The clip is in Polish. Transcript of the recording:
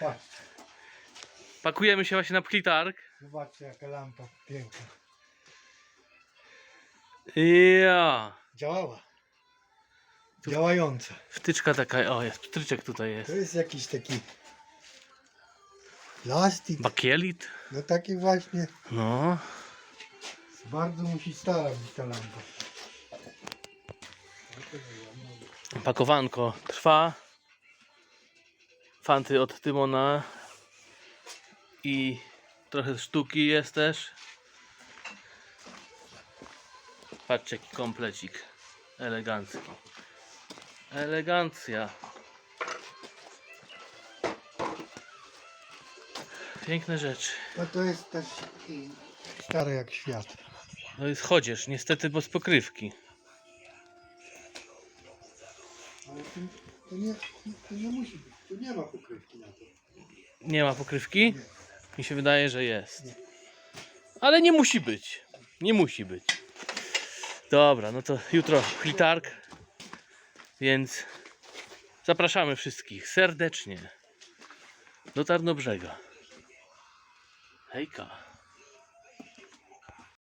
Patrz, Pakujemy się właśnie na plitarg. zobaczcie jaka lampa piękna. Ja. Działała. Działająca. Wtyczka taka, o jest, wtyczek tutaj jest. To jest jakiś taki plastik. Bakielit. No taki właśnie. No. Bardzo musi starać być ta lampa. Pakowanko trwa. Fanty od Tymona. I trochę sztuki jest też. Patrzcie jaki komplecik. Elegancki. Elegancja. Piękne rzeczy. No to jest też i stare jak świat. No jest chodzież, niestety bez pokrywki. To, nie, to nie musi być. Tu nie ma pokrywki na to. Nie ma pokrywki? Mi się wydaje, że jest. Ale nie musi być. Nie musi być. Dobra, no to jutro plitarg. Więc zapraszamy wszystkich serdecznie do Tarnobrzega. Hejka.